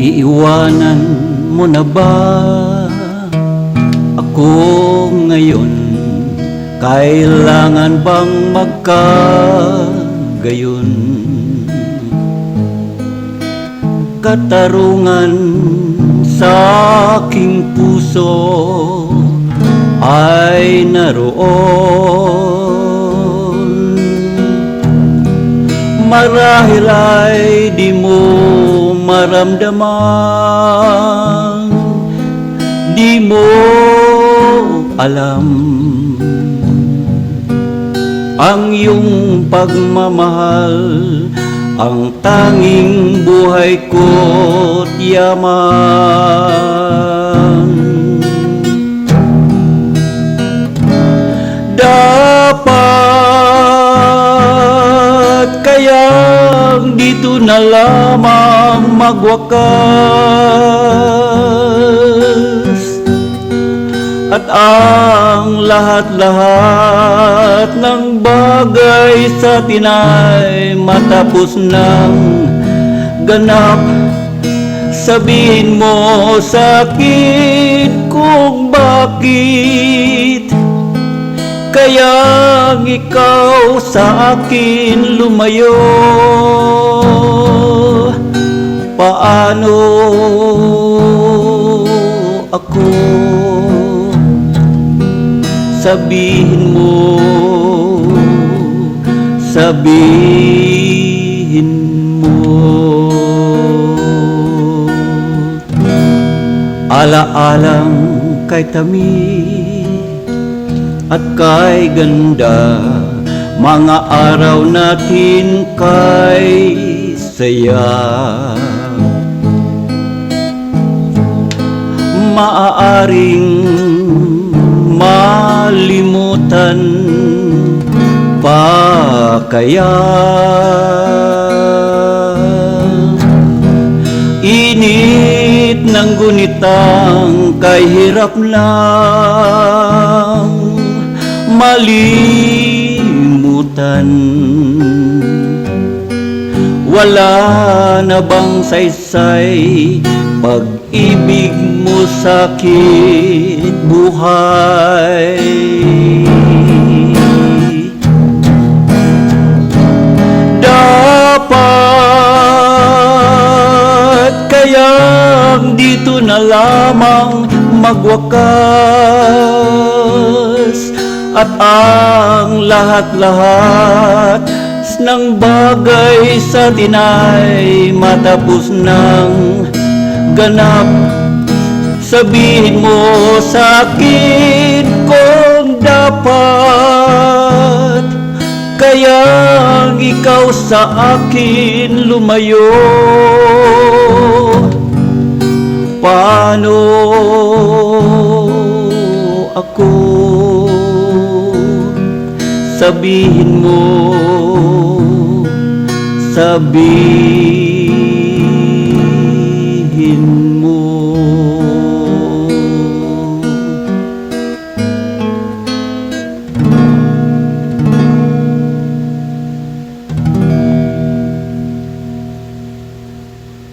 Iiwanan mo na ba ako ngayon? Kailangan bang magkagayon? Katarungan sa aking puso ay naroon Marahil ay di mo maramdaman. Di mo alam Ang iyong pagmamahal Ang tanging buhay ko't yaman. Dapat kayang dito na lamang magwakas. At ang lahat-lahat ng bagay sa tinay matapos ng ganap. Sabihin mo sa akin kung bakit. Kaya ikaw sa akin lumayo Paano ako Sabihin mo Sabihin mo? Alaalang kay tamis at kay ganda Mga araw natin kay saya Maaaring malimutan pa kaya? Init ng gunitang kay hirap lang malimutan. Wala na bang saysay pag-ibig mo sa akin buhay. Dapat kayang dito na lamang magwakas At ang lahat-lahat ng bagay sa tinay matapos ng ganap Sabihin mo sa akin kung dapat. Kaya ikaw sa akin lumayo. Paano ako Sabihin mo Sabihin